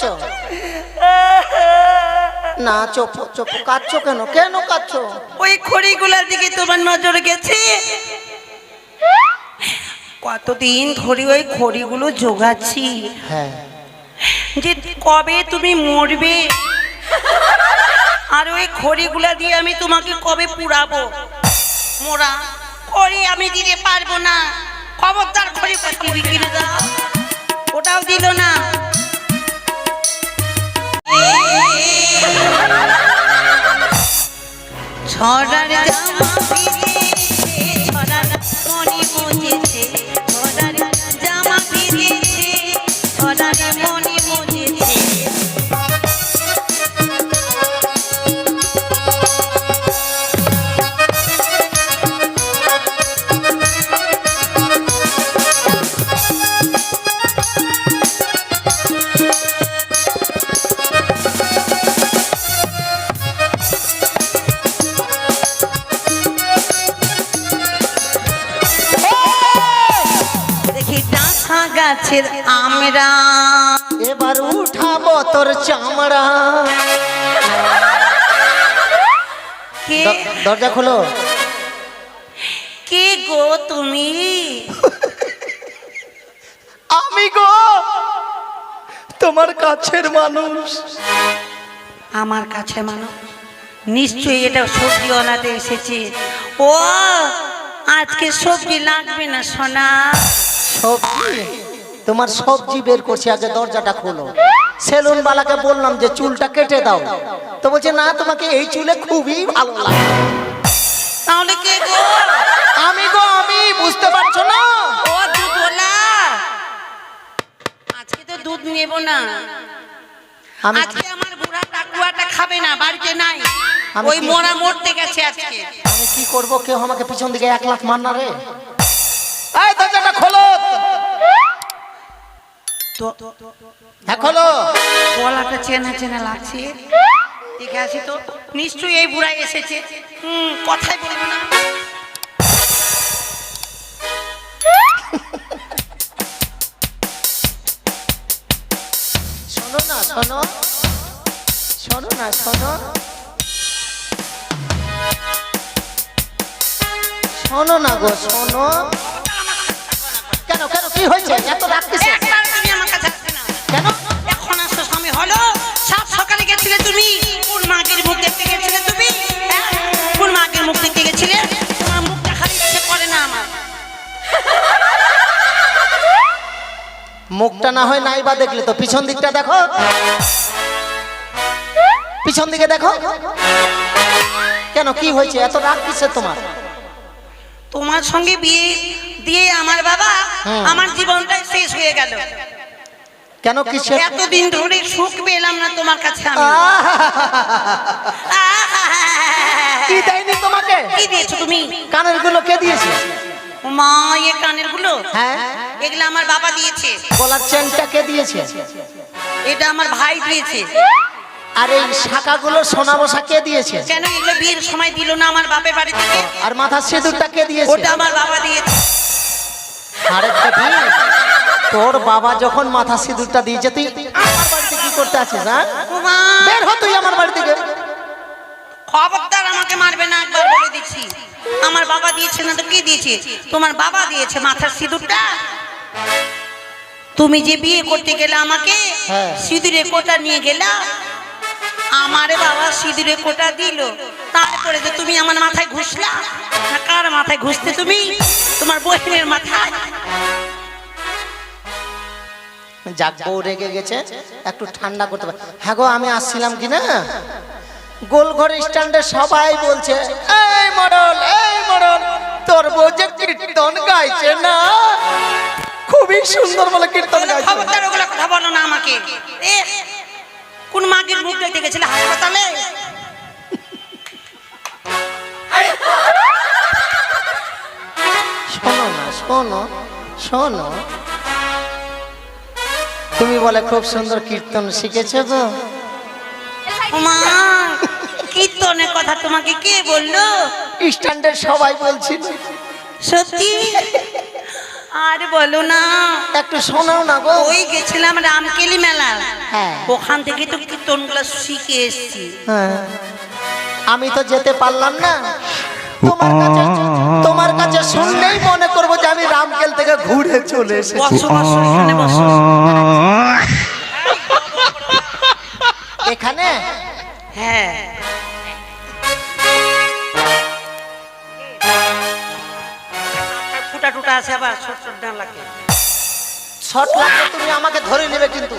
কাঁদছো না চোপ চোপ কাঁদছো কেন? কেন কাঁদছো ওই খড়িগুলোর দিকে তোমার নজর গেছে? কতদিন ধরে ওই খড়িগুলো জোগাচ্ছি? হ্যাঁ। যে কবে তুমি মরবে? আর ওই খড়িগুলা দিয়ে আমি তোমাকে কবে পুরাবো? মোরা খড়ি আমি দিতে পারব না। খবরদার খড়ি কিনে দাও? ওটাও দিল না। ছড়ার জামা ভিজেছে, ছড়ার মনি মুজেছে, আমরা এবার উঠাবো তোর চামড়া। কে? দরজা খোলো। কে গো তুমি? আমি গো তোমার কাছের মানুষ। আমার কাছে মানো নিশ্চয়ই এটা সবজি অনাতে এসেছে। ও আজকে সবজি লাগবে না সোনা। সবজি? তোমার সবজি বের করছি আগে দরজাটা খোলো। সেলুন বালাকে বললাম যে চুলটা কেটে দাও। তো বলছে না তোমাকে এই চুলে খুবই ভালো লাগে। তাহলে কে গো? আমি গো আমি বুঝতে পারছ না? ও দুধওয়ালা আজকে তো দুধ নেব না। আজকে আমার বুড়া টাকুয়াটা খাবে না বাড়িতে নাই। ওই মোরা মরতে গেছে আজকে। আমি কি করব? কেউ আমাকে পিছন দিকে এক লাখ মার না রে? এই দরজাটা খোলো। তো হ্যাঁ খোলো। গলাটা চেনা চেনা লাগছে। দেখে আসি তো। নিশ্চয়ই এই বুড়া এসেছে। হুম কথাই বলব না। শোনো না শোনো। শোনো না শোনো। শোনো না গো শোনো। কেন কেন কি হয়েছে? এত রাত হলো? সাত সকালে গেছিলে তুমি? কোন মাগের মুখ দেখতে গেছিলে তুমি? হ্যাঁ? কোন মাগের মুখ দেখতে গেছিলে? তোমার মুখটা খালি ইচ্ছে করে না আমার। মুখটা না হয় নাই বা দেখলে তো। পিছন দিকটা দেখো। পিছন দিকে দেখো। কেন কি হয়েছে? এত রাগ কিসে তোমার? তোমার সঙ্গে বিয়ে দিয়ে আমার বাবা আমার জীবনটাই শেষ হয়ে গেল। কেন কিসে এতদিন ধরে সুখ পেলাম না তোমার কাছে আমি। কি দেয়নি তোমাকে? কি দিয়েছ তুমি? কানেরগুলো কে দিয়েছে? মা এ কানেরগুলো? হ্যাঁ। এগুলো আমার বাবা দিয়েছে। গলার চেনটা কে দিয়েছে? এটা আমার ভাই দিয়েছে। আর এই শাখাগুলো সোনা বসা কে দিয়েছে? কেন এগুলো বিয়ের সময় দিল না আমার বাপের বাড়ি থেকে? আর মাথার সিঁদুরটা কে দিয়েছে? ওটা আমার বাবা দিয়েছে। আরেকটা দিন তোর বাবা যখন মাথা সিঁদুরটা দিয়েছে তুই আমার বাড়িতে কি করতে আছিস হ্যাঁ? বের হ তুই আমার বাড়ি থেকে। খবরদার আমাকে মারবে না একবার বলে দিচ্ছি। আমার বাবা দিয়েছে না তো কে দিয়েছে? তোমার বাবা দিয়েছে মাথার সিঁদুরটা। তুমি যে বিয়ে করতে গেলে আমাকে হ্যাঁ। সিঁদুরে কোটা নিয়ে গেলা আমারে বাবা সিঁদুরে কোটা দিল। তারপরে যে তুমি আমার মাথায় ঘুষলা না কার মাথায় ঘুষতে তুমি? তোমার বহিনের মাথায়। যাক বউ রেগে গেছে একটু ঠান্ডা করতে পারে। হ্যাঁ গো আমি আসছিলাম কি না গোলঘর স্ট্যান্ডে সবাই বলছে এই মডল এই মডল তোর বউ যে কীর্তন গাইছে না? খুবই সুন্দর বলে কীর্তন গাইছে। খবরদার ওগুলো কথা বলো না আমাকে। এ কোন মাগের মুখ দেখতে গেছিলে হাসপাতালে শোনো না শোনো শোনো তুমি বলে খুব সুন্দর কীর্তন শিখেছো গো মা কীর্তনের কথা তোমাকে কে বলল? স্ট্যান্ডের সবাই বলছিল সত্যি? আর বলো না। একটু শোনাও না গো। ওই গেছিলাম রামকেলি মেলা। হ্যাঁ। ওখান থেকে তো কীর্তনগুলো শিখে এসছি। হ্যাঁ। আমি তো যেতে পারলাম না। তোমার কাছে তোমার কাছে শুনলেই মনে করব যে আমি রামকেল থেকে ঘুরে চলে এসেছি। এখানে হ্যাঁ। ফুটা টুটা আছে আবার শর্ট লাগলে তুমি আমাকে ধরে নেবে কিন্তু।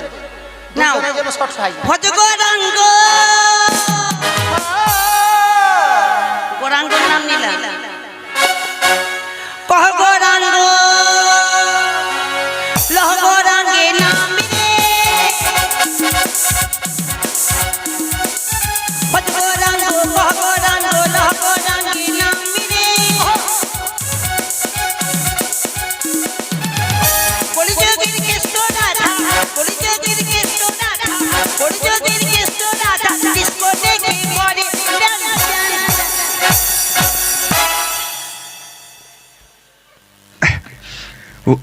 জন্য শর্ট গৌরাঙ্গর নাম নিলাম। কহ গৌরাঙ্গ রাগ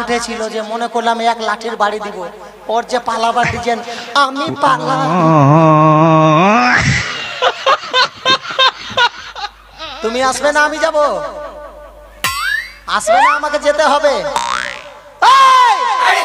উঠেছিল যে মনে করলাম এক লাঠির বাড়ি দিব। ওর যে পালাবার ডিজাইন আমি পালা। তুমি আসবে না আমি যাব। আসবে না আমাকে যেতে হবে। এই!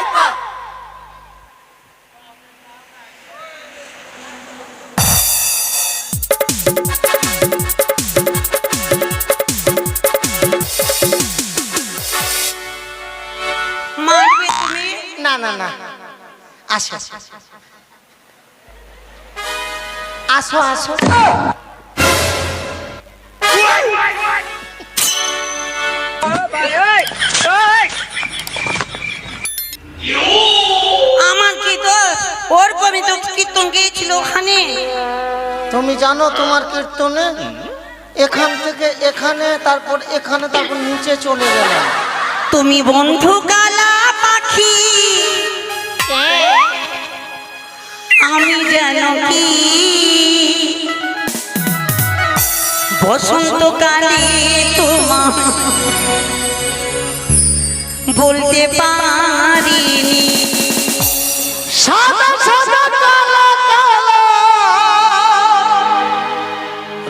মারবে তুমি? না না না। আসো আসো। আসো আমার কি দোষ ওর কবি তো কীর্তন গিয়েছিল ওখানে? তুমি জানো তোমার কীর্তনে এখান থেকে এখানে তারপর এখানে তারপর নিচে চলে গেলাম। তুমি বন্ধু কালা পাখি আমি যেন কি? বসন্তকালে তোমার বলতে পারিনি সাদা সাদা কালা কালা।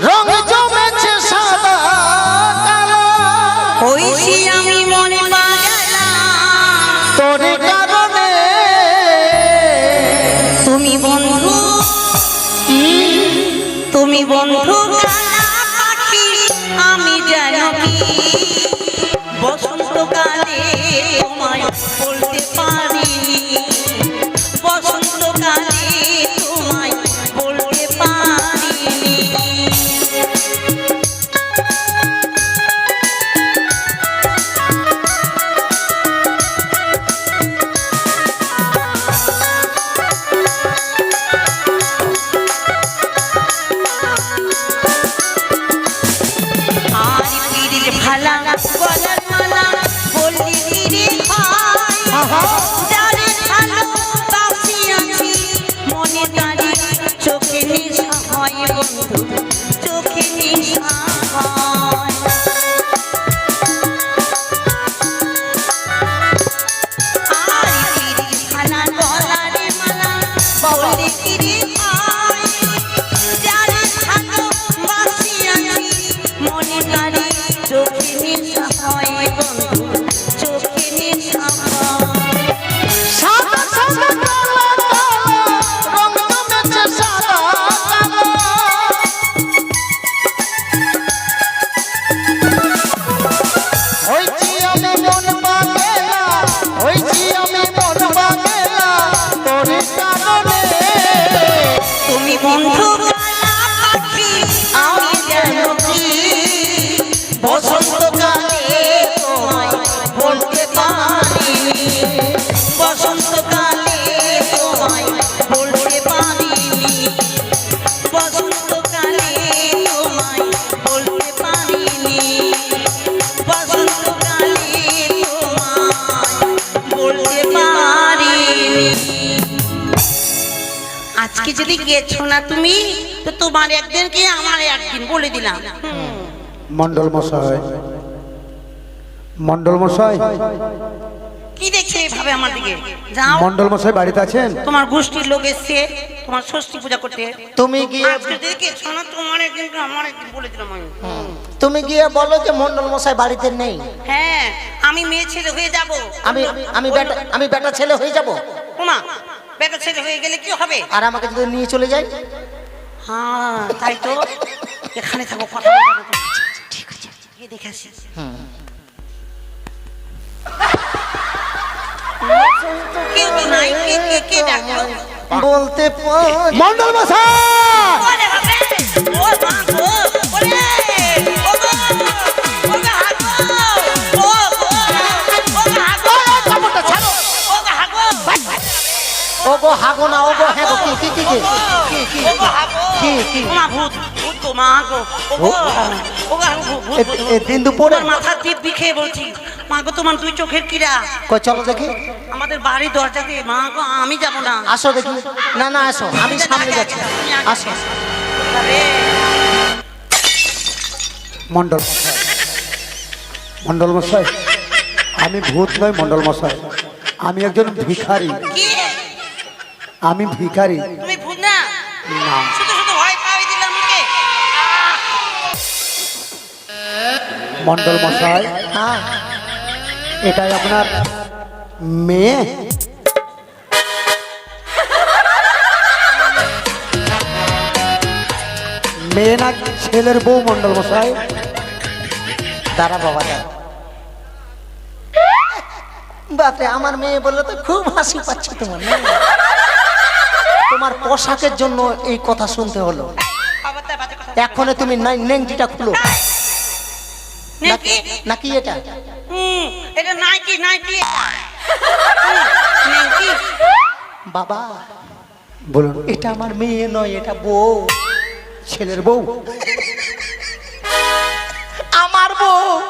রং জমেছে সাদা কালা। হইছি আমি মনে তোর কারণে তুমি বন্ধু তুমি বন্ধু। গেছো না তুমি? তো তোমার একদিন কি আমার একদিন বলে দিলাম। মন্ডল মশাই মন্ডল মশাই। কি দেখছে এইভাবে আমার দিকে? যাও। মন্ডল মশাই বাড়িতে আছেন? তোমার গোষ্ঠীর লোক এসছে তোমার ষষ্ঠী পূজা করতে। তুমি গিয়ে গেছো না তোমার একদিন কি আমার একদিন বলে দিলাম আমি। তুমি গিয়ে বলো যে মন্ডল মশাই বাড়িতে নেই। হ্যাঁ আমি মেয়ে ছেলে হয়ে যাব। আমি আমি বেটা আমি বেটা ছেলে হয়ে যাব। ওমা বেটা ছেলে হয়ে গেলে কি হবে? আর আমাকে যদি নিয়ে চলে যাই হ্যাঁ তাই তো। এখানে থাকো কথা। ঠিক আছে গিয়ে দেখে আসি। বলতে পার- মন্ডল মশাই! ও গো হাগো না ও গো হ্যাঁ কি কি কি কি? কি কি? হাগো কি কি? মা ভূত ভূত তো মা গো ও গো ও গো ভূত এ- দিন দুপুরে? মাথা দিব্যি খেয়ে বলছি মা গো তোমার দুই চোখের কিরা। কই চলো দেখি। আমাদের বাড়ি দরজাতে মা গো আমি যাব না। আসো দেখি। না না আসো আমি সামনে যাচ্ছি। আসো। মন্ডল মন্ডল মশাই। আমি ভূত নয় মন্ডল মশাই। আমি একজন ভিখারি। কি আমি ভিখারি। তুমি ভূত না। না শুধু শুধু ভয় পাই দিলাম মুখে মন্ডল মশাই হ্যাঁ এটাই আপনার মেয়ে? মেয়ে না ছেলের বউ মন্ডল মশাই? দাঁড়া বাবা দাঁড়া। বাপরে আমার মেয়ে বললে তো খুব হাসি পাচ্ছে তোমার না? তোমার পোশাকের জন্য এই কথা শুনতে হলো। এখনও তুমি নাই- নেংটিটা খুলো। নাকি নাকি এটা? হুম এটা নাইটি নাইটি। বাবা বলুন এটা আমার মেয়ে নয় এটা বউ। ছেলের বউ। আমার বউ।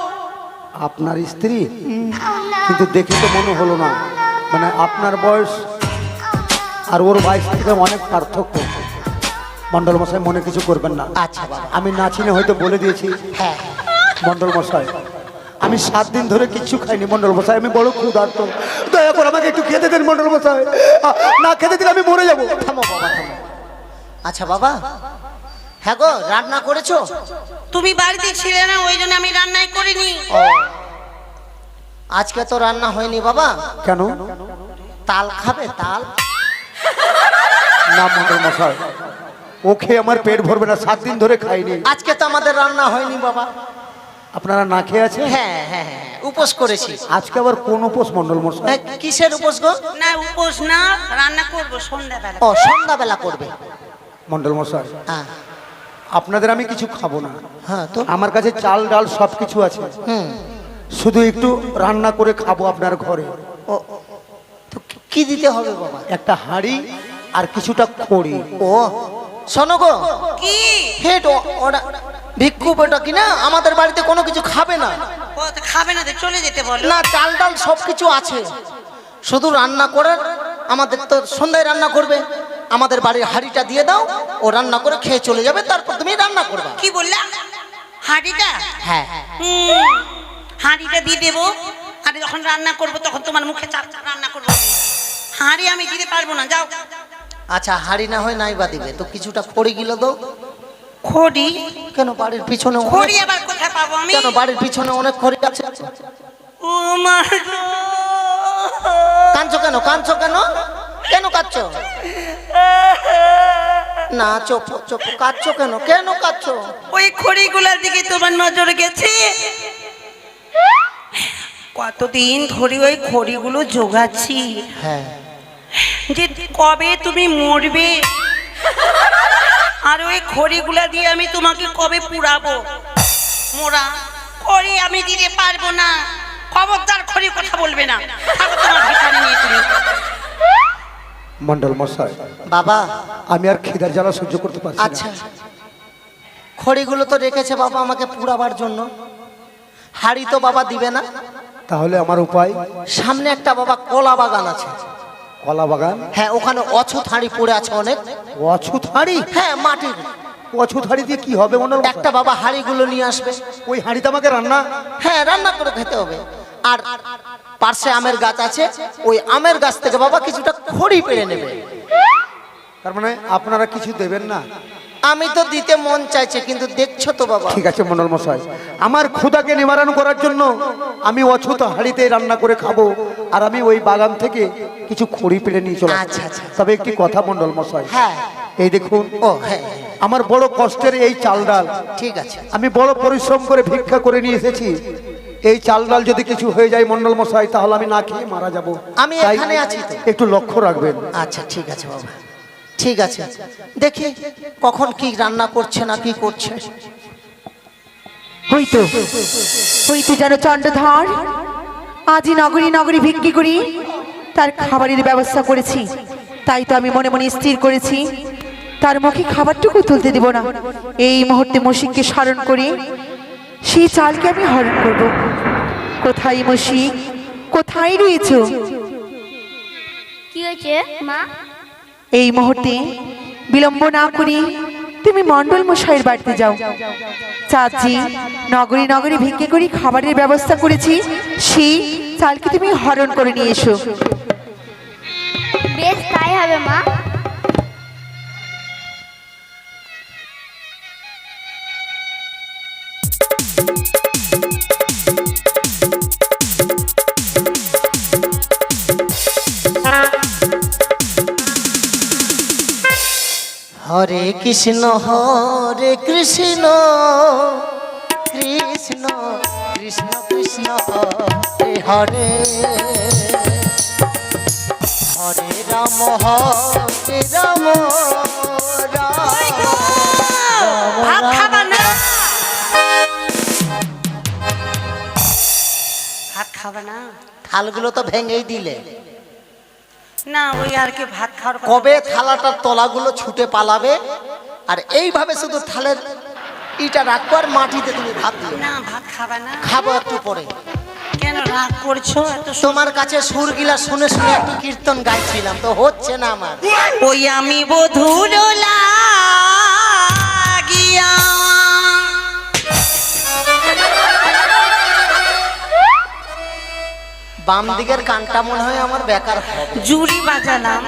আপনার স্ত্রী? কিন্তু দেখে তো মনে হলো না। মানে আপনার বয়স আর ওর বয়স থেকে অনেক পার্থক্য। মন্ডল মশাই মনে কিছু করবেন না। আচ্ছা বাবা আমি না চিনে হয়তো বলে দিয়েছি। হ্যাঁ মন্ডল মশাই আমি সাত দিন ধরে কিচ্ছু খাইনি। মন্ডল মশাই আমি বড় ক্ষুধার্ত। দয়া করে আমাকে একটু খেতে দেন মন্ডল মশাই। না খেতে দিলে আমি মরে যাব। থামো বাবা থামো। আচ্ছা বাবা। হ্যাঁ গো রান্না করেছ? তুমি বাড়িতে ছিলে না ওই জন্য আমি রান্নাই করিনি। আজকে তো রান্না হয়নি বাবা। কেন? তাল খাবে তাল? না মন্ডল মশাই। ও খেয়ে আমার পেট ভরবে না সাত দিন ধরে খাইনি। আজকে তো আমাদের রান্না হয়নি বাবা। আপনারা না খেয়ে আছে হ্যাঁ হ্যাঁ হ্যাঁ উপোস করেছি। আজকে আবার কোন উপোস মন্ডল মশাই? হ্যাঁ, কিসের উপোস গো? না উপোস না রান্না করব সন্ধ্যাবেলা। ও সন্ধ্যাবেলা করবে। মন্ডল মশাই হ্যাঁ। আপনাদের আমি কিছু খাব না। হ্যাঁ তো? আমার কাছে চাল ডাল সব কিছু আছে। হুম। শুধু একটু রান্না করে খাব আপনার ঘরে। ও কি- দিতে হবে বাবা? একটা হাঁড়ি আর কিছুটা খড়ি। ও শোনো গো। কি? হেট ওটা ভিক্ষু ওটা কি না আমাদের বাড়িতে কোনো কিছু খাবে না। ও তো খাবে না তো চলে যেতে বলো। না চাল ডাল সব কিছু আছে। শুধু রান্না করার আমাদের তো সন্ধ্যায় রান্না করবে। আমাদের বাড়ির হাঁড়িটা দিয়ে দাও ও রান্না করে খেয়ে চলে যাবে তারপর তুমি রান্না করবে। কি বললা? হাঁড়িটা? হ্যাঁ। হুম হাঁড়িটা দিয়ে দেবো। আর যখন রান্না করব তখন তোমার মুখে চাপ চাপ রান্না করব। আমি। হাঁড়ি আমি দিতে পারব না যাও। আচ্ছা হাঁড়ি না হয় নাই বা দিবে? তো কিছুটা খড়ি গিলো দাও। খড়ি? কেন বাড়ির পিছনে খড়ি আবার কোথায় পাবো আমি? কেন বাড়ির পিছনে অনেক খড়ি আছে? ও মা। কাঁদছো কেন? কাঁদছো কেন? কেন কাঁদছো? না চোখ চোখ কাঁদছো কেন? কেন কাঁদছো? ওই খড়িগুলোর দিকে তোমার নজর গেছে? কতদিন ধরে ওই খড়িগুলো জোগাচ্ছি? হ্যাঁ। যে কবে তুমি মরবে? আর ওই খড়িগুলা দিয়ে আমি তোমাকে কবে পুরাবো মোরা খড়ি আমি দিতে পারব না। খবরদার খড়ি কথা বলবে না। তোমার ভিখারি নিয়ে তুমি। মন্ডল মশাই বাবা। আমি আর খিদার জ্বালা সহ্য করতে পারছি আচ্ছা। খড়িগুলো তো রেখেছে বাবা আমাকে পুরাবার জন্য। হাড়ি তো বাবা দিবে না। তাহলে আমার উপায়? সামনে একটা বাবা কলা বাগান আছে। কলা বাগান? হ্যাঁ ওখানে অছুত হাঁড়ি পড়ে আছে অনেক। অছুত হাঁড়ি? হ্যাঁ মাটির। অছুত হাঁড়ি দিয়ে কি হবে মনে? একটা বাবা হাঁড়িগুলো নিয়ে আসবে। ওই হাঁড়িতে আমাকে রান্না? হ্যাঁ রান্না করে খেতে হবে। আর পার্শ্বে আমের গাছ আছে। ওই আমের গাছ থেকে বাবা কিছুটা খড়ি পেড়ে নেবে। তার মানে আপনারা কিছু দেবেন না? আমি তো দিতে মন চাইছে কিন্তু দেখছ তো বাবা। ঠিক আছে মন্ডল মশাই। আমার ক্ষুদাকে নিবারণ করার জন্য আমি অছুত হাঁড়িতে রান্না করে খাব আর আমি ওই বাগান থেকে কিছু খড়ি পেড়ে নিয়ে চলে আচ্ছা, আচ্ছা। তবে একটি কথা মন্ডল মশাই। হ্যাঁ। এই দেখুন ও হ্যাঁ আমার বড় কষ্টের এই চাল ডাল। ঠিক আছে। আমি বড় পরিশ্রম করে ভিক্ষা করে নিয়ে এসেছি। এই চাল ডাল যদি কিছু হয়ে যায় মন্ডল মশাই তাহলে আমি না খেয়ে মারা যাব। আমি এখানে আছি একটু লক্ষ্য রাখবেন। আচ্ছা ঠিক আছে বাবা। ঠিক আছে। দেখি কখন কি রান্না করছে না কি করছে। হইতো হইতো যেন চন্ডধর আজই নগরী নগরী ভিক্ষি করি তার খাবারের ব্যবস্থা করেছি। তাই তো আমি মনে মনে স্থির করেছি। তার মুখে খাবারটুকু তুলতে দেব না। এই মুহূর্তে মসিককে স্মরণ করে সেই চালকে আমি হরণ করব। কোথায় মসিক কোথায় রয়েছ? কি হয়েছে মা? এই মুহূর্তে বিলম্ব না করি তুমি মণ্ডল মশাইয়ের বাড়িতে যাও। চাচি নগরী নগরী ভিক্ষে করি খাবারের ব্যবস্থা করেছি, সেই চালকে তুমি হরণ করে নিয়ে এসো। বেশ, তাই হবে মা। হরে কৃষ্ণ হরে কৃষ্ণ কৃষ্ণ কৃষ্ণ কৃষ্ণ হরে হরে। হরে রাম হরে রাম রাম ভাত খাবা না? ভাত খাবা না? থালগুলো তো ভেঙেই দিলে। না ওই আর কি ভাত খাওয়ার কবে থালাটার তলাগুলো ছুটে পালাবে? আর এইভাবে শুধু থালের ইটা রাখব আর মাটিতে তুমি ভাত দিও। না ভাত খাবা না। খাব একটু পরে। কেন রাগ করছ? তোমার কাছে সুরগিলা শুনে শুনে একটু কীর্তন গাইছিলাম তো হচ্ছে না আমার। ওই আমি বধুর লাগিয়া বাম দিকের কানটা মনে হয় আমার বেকার জুড়ি বাজালাম।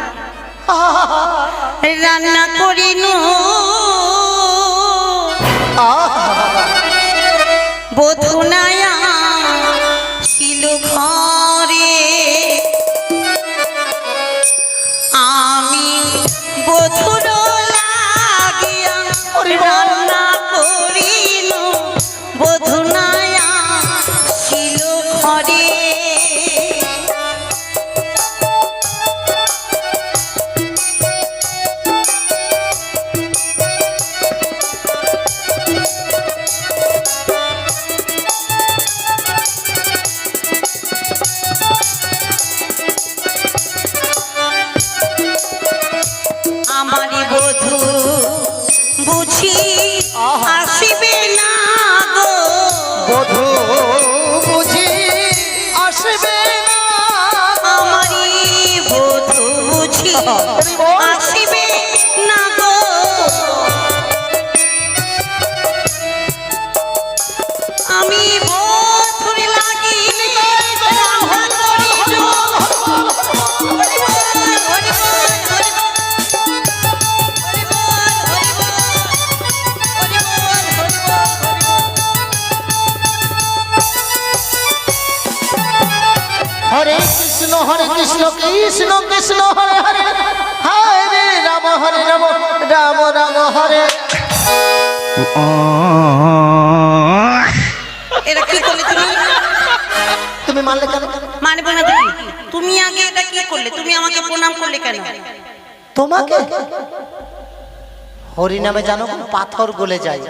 রান্না করিনু বধু নায়া ছিল ঘরে। আমি বধুর লাগিয়া আসিবে না গো আমি বধুর লাগি। হরি কৃষ্ণ হরে কৃষ্ণ কৃষ্ণ কৃষ্ণ হরে এটা কি করলে তুমি? তুমি মানলে কেন? মানবে না তুমি। তুমি আগে এটা কি করলে? তুমি আমাকে প্রণাম করলে কেন? তোমাকে? হরিনামে জানো কোন পাথর গলে যায়।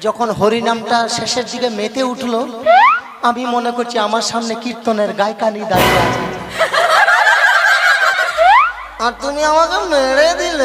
যখন হরিনামটা শেষের দিকে মেতে উঠল আমি মনে করছি আমার সামনে কীর্তনের গায়কানি দাঁড়িয়ে আছে। আর তুমি আমাকে মেরে দিলে।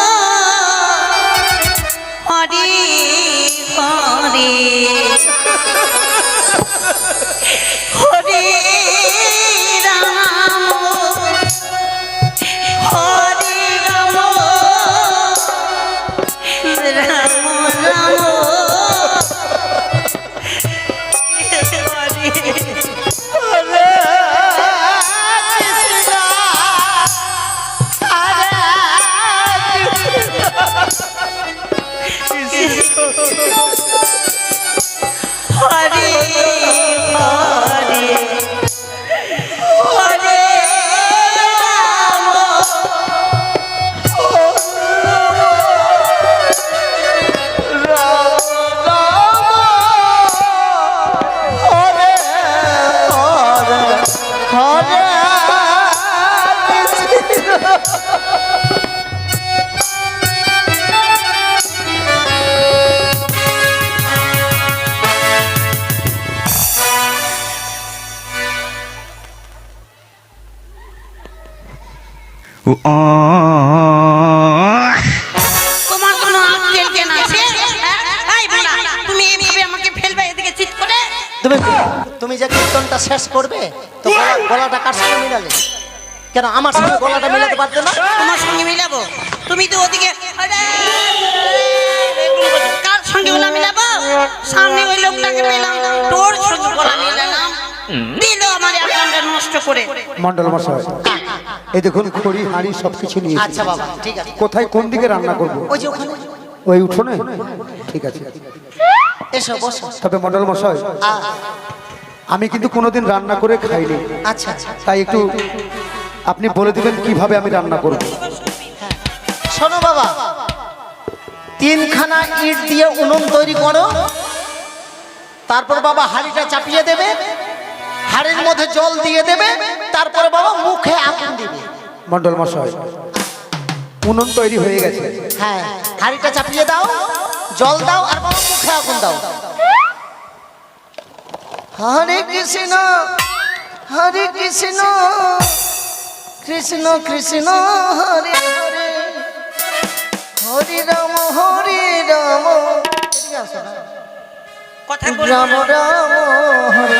কেন আমার সঙ্গে গলাটা মিলাতে পারতে না? তোমার সঙ্গে মিলাবো। তুমি তো ওদিকে। কার সঙ্গে গলা মিলাবো? সামনে ওই লোকটাকে পেলাম তোর সঙ্গে গলা মিলালাম। দিল আমার অ্যাকাউন্টটা নষ্ট করে। মন্ডল মশাই এই দেখুন খড়ি হাঁড়ি সবকিছু নিয়ে আচ্ছা বাবা ঠিক আছে। কোথায় কোন দিকে রান্না করব? ওই যে ওখানে। ওই উঠোনে? ঠিক আছে। এসো বসো। তবে মন্ডল মশাই আমি কিন্তু কোনোদিন রান্না করে খাইনি। আচ্ছা আচ্ছা। তাই একটু আপনি বলে দিবেন কীভাবে আমি রান্না করব। শোনো বাবা তিনখানা ইট দিয়ে উনুন তৈরি করো তারপর বাবা হাঁড়িটা চাপিয়ে দেবে হাঁড়ির মধ্যে জল দিয়ে দেবে তারপরে বাবা মুখে আগুন দিবে। মন্ডল মশাই উনুন তৈরি হয়ে গেছে। হ্যাঁ হাঁড়িটা চাপিয়ে দাও জল দাও আর বাবা মুখে আগুন দাও। হরে কৃষ্ণ হরে কৃষ্ণ। কৃষ্ণ কৃষ্ণ হরে হরে। হরে রাম হরে রাম। রাম রাম হরে।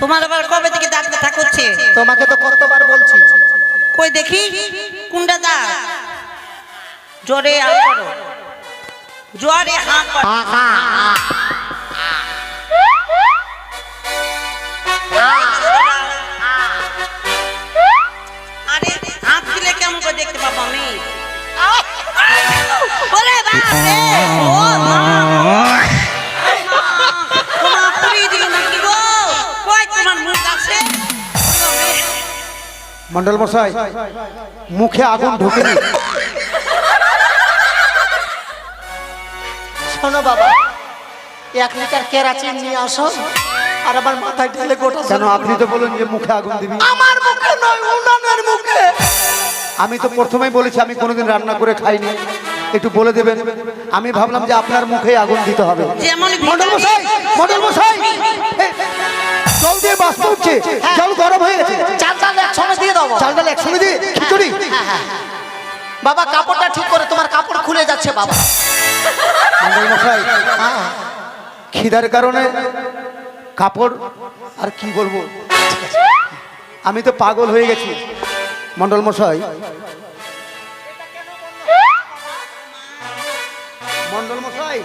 তোমার আবার কবে থেকে দাঁত ব্যথা করছে? তোমাকে তো কতবার বলছি। কই দেখি? কোনটা দাঁত জোরে হাঁ করো জোরে হাঁ করো মন্ডল মশাই মুখে আগুন ঢুকেনি। শোনো বাবা এক লিটার কেরাচিন নিয়ে আসো আর আমার মাথায় ঢেলে গোটা কেন আপনি তো বলেন যে মুখে আগুন দিবি? আমার মুখে নয় উনানের মুখে। আমি তো প্রথমেই বলেছি আমি কোনোদিন রান্না করে খাইনি। একটু বলে দেবেন আমি ভাবলাম যে আপনার মুখে আগুন দিতে হবে। যেমন মন্ডল মশাই মন্ডল মশাই! এই, জল দিয়ে গরম হয়ে গেছে। চাল একসঙ্গে দিয়ে দাও। চাল ডাল একসঙ্গে দিয়ে খিচুড়ি। বাবা কাপড়টা ঠিক করে তোমার কাপড় খুলে যাচ্ছে বাবা। মন্ডল মশাই হ্যাঁ খিদার কারণে কাপড় আর কি বলব? আমি তো পাগল হয়ে গেছি। মন্ডল মশাই মন্ডল মশাই।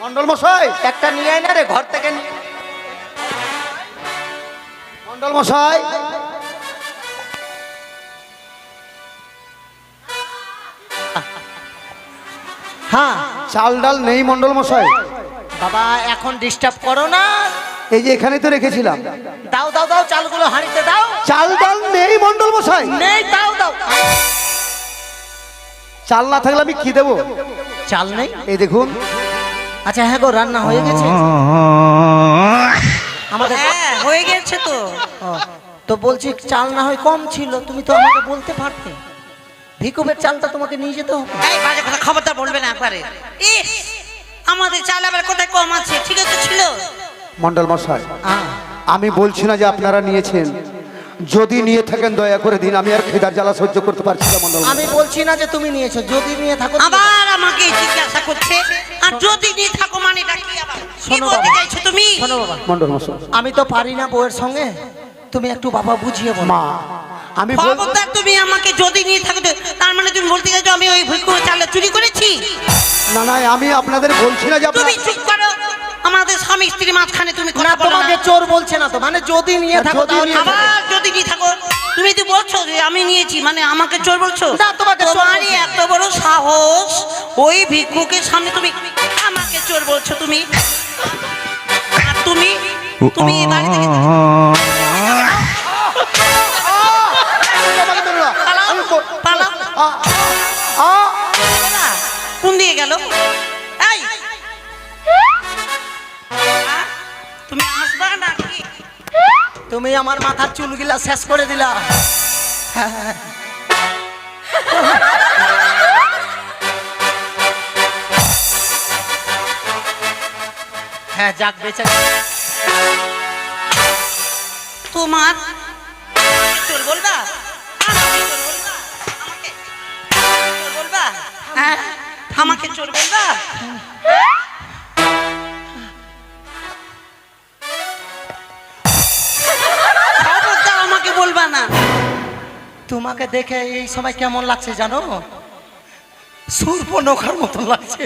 মন্ডল মশাই। একটা নিয়ে আয় না রে ঘর থেকে নিয়ে- মন্ডল মশাই। হ্যাঁ। চাল ডাল নেই মন্ডল মশাই। বাবা এখন ডিস্টার্ব করো না। এই যে এখানে তো রেখেছিলাম। দাও দাও দাও চালগুলো হাঁড়িতে দাও। চাল ডাল নেই মন্ডল মশাই। নেই দাও দাও। চাল না থাকলে আমি কি দেবো? চাল নেই? এই দেখুন। আচ্ছা হ্যাঁ গো রান্না হয়ে গেছে। আমাদের হ্যাঁ হয়ে গেছে তো। ও, তো বলছি চাল না হয় কম ছিল তুমি তো আমাকে বলতে পারতে। ভিকুবের চালটা তোমাকে নিয়ে যেতে হবে। এই বাজে কথা খবরটা বলবে না একবারে। ইস, আমাদের চাল আবার কোথায় কম আছে? ঠিক আছে ছিল। মন্ডল মশাই আমি বলছি না যে আপনারা নিয়েছেন। যদি নিয়ে থাকেন দয়া করে দিন আমি আর খিদার জ্বালা সহ্য করতে পারছি না মন্ডল আমি বলছি না যে তুমি নিয়েছো যদি নিয়ে থাকো আবার আমাকে জিজ্ঞাসা করছে আর যদি নিয়ে থাকো মানে কি আবার? কি শোনো বলতে চাইছো তুমি? শোনো বাবা। মন্ডল মশাই আমি তো পারি না বউয়ের সঙ্গে। তুমি একটু বাবা বুঝিয়ে বলো। মা আমি বল- খবরদার তুমি আমাকে যদি নিয়ে থাকো তার মানে তুমি বলতে চাইছো আমি ওই ভিক্ষু চালে চুরি করেছি? না না আমি আপনাদের বলছি না যে আপনারা তুমি চুপ করো। আমাদের স্বামী স্ত্রী মাঝখানে তুমি না কথা বলো তোমাকে চোর বলছে না তো। মানে যদি নিয়ে থাকো তাহলে আবার যদি নিয়ে থাকো তুমি তো বলছো যে আমি নিয়েছি মানে আমাকে চোর বলছো? না, তোমাকে তোমারই এত বড় সাহস ওই ভিক্ষুকের সামনে তুমি আমাকে চোর বলছো তুমি? আর তুমি? তুমি এই বাড়ি থেকে। পালাও। পালাও। কোন দিয়ে গেল? তুমি আমার মাথার চুলগুলা শেষ করে দিলা। হ্যাঁ যাক, বেঁচে। তোমার চোর বলবা? আমাকে চোর বলবা? তোমাকে দেখে এই সময় কেমন লাগছে জানো? সূর্প নৌকার মতো লাগছে।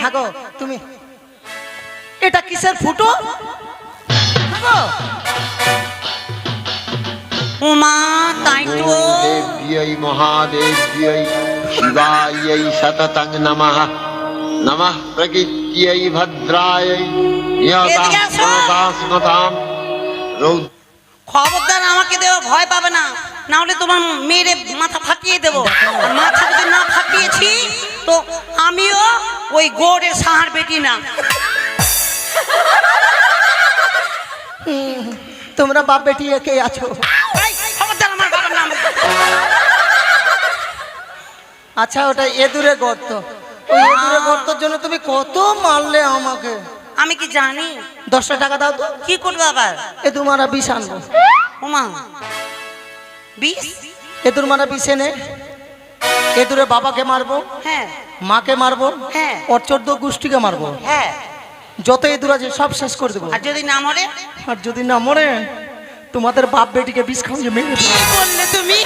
হ্যাঁ তুমি এটা কিসের ফুটো? হ্যাঁ উমা রৌদ্র খবরদার আমাকে দেওয়া ভয় পাবে না। নাহলে তোমার মেয়েরে মাথা ফাটিয়ে দেবো। মাথা যদি না ফাটিয়েছি তো আমিও ওই গোড়ের সাহার বেটি না। তোমরা বাপ বেটি কে আছো? আচ্ছা ওটা এদুরে গর্ত। ওই এদুরে গর্তর জন্য তুমি কত মারলে আমাকে? আমি কি জানি? দশটা টাকা দাও তো। কি করব আবার? এ তোমারা বিষ আনব। ওমা বিষ? এদুর মারা বিষ এনে। এদুরে বাবাকে মারবো। হ্যাঁ। মাকে মারবো। হ্যাঁ। ওর চোদ্দ গোষ্ঠীকে মারবো। হ্যাঁ। যত এদুর আছে সব শেষ করে দেবো। আর যদি না মরে? আর যদি না মরে তোমাদের বাপ বেটিকে বিষ খাওয়িয়ে মেরে তুমি?